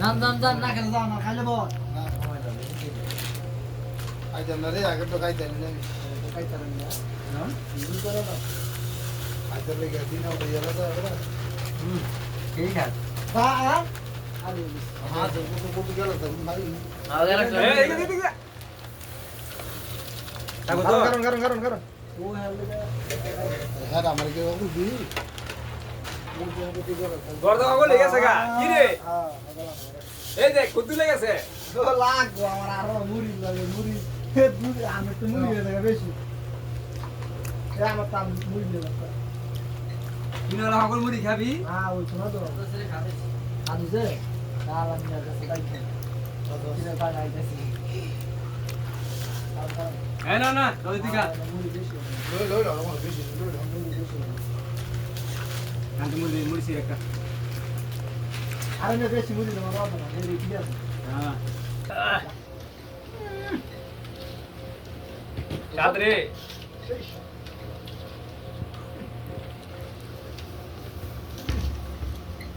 দান দান দান না খেলে যাও না খাইলে বল খাইতাম না রে আগে তো খাইতাম না খাইতারেন না খাইতাম লেগে দিন হবে ইয়ারা তো এবার ঠিক আছে বা আরে হ্যাঁ তো কত কত গেল তো ভাই কারণ কারণ কারণ কারণ ও হেলে হ্যাঁ আমার কি দি গর্দা পাগল লেগে গেছে গা কি রে এই দেখ কুতু লেগে গেছে লাগবো আমার আরও মুড়ি লাগে মুড়ি আমি তো মুড়ি হয়ে থাকে বেশি আমার তাম মুড়ি দিয়ে কিনারা সকল মুড়ি খাবি হ্যাঁ ওই শোনা তো যে না না জলদি দিকা মুড়ি লই লই বেশি লই মুড়ি বাবা না এই কি আছে হ্যাঁ। চাঁদ রে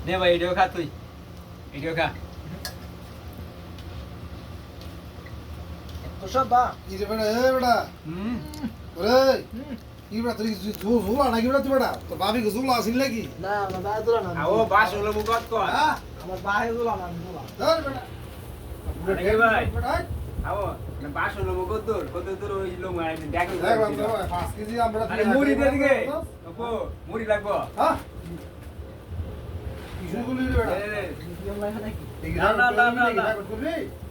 নে ভাই এটাও খা তুই। এটাও খা। তো সব বা কি রে বেটা এ বেটা হুম। ওরে। কি বেটা তুই ঝুলা নাকি বেটা তুই বেটা তো ভাবি কে ঝুলা আসিল নাকি না আমার বাই দুলা না আও বাস হলো মুগত কর হ্যাঁ আমার বাই দুলা না দুলা ধর বেটা। আরে ভাই? আও না বাস হলো মুগত দূর কত দূর ওই মাই দেখো দেখ বাবা পাঁচ কেজি আমরা আরে মুড়ি দে দিকে আপু মুড়ি লাগবো। হ্যাঁ বেটা। না, না, না, না, না।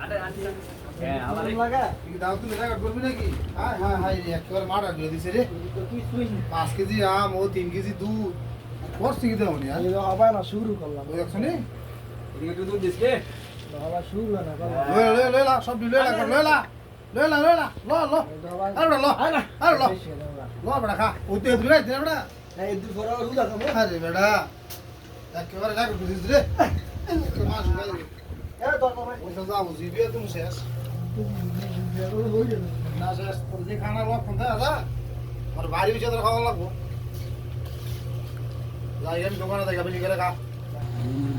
আরে হ্যাঁ লাগে? হ্যাঁ হ্যাঁ হ্যাঁ পাঁচ কেজি আম ও তিন কেজি দুধ। করছি কি দেবো নি এই হবে না শুরু করলাম। একশো নি? দুধ রে। বাবা শুরু না লয়ে লয়ে লা সব লয়ে লা লয়ে লা লয়ে লা লয়ে লা ল ল আরে ল আরে ল। ল বেটা খা। ওই তো এদিকে দিলে বেটা। এই দুই ফরা হুদা তো আরে বেটা একেবারে রেকর্ড করে রে। মাস গাই এ তো ওই তো যাব জিবি তুমি শেষ। না শেষ তোর যে খানা লক্ষণ দেয় দাদা আমার বাড়ি বিষয়ে তোর খাওয়া লাগবো যাই আমি দোকানে দেখাবি নি করে খা হুম।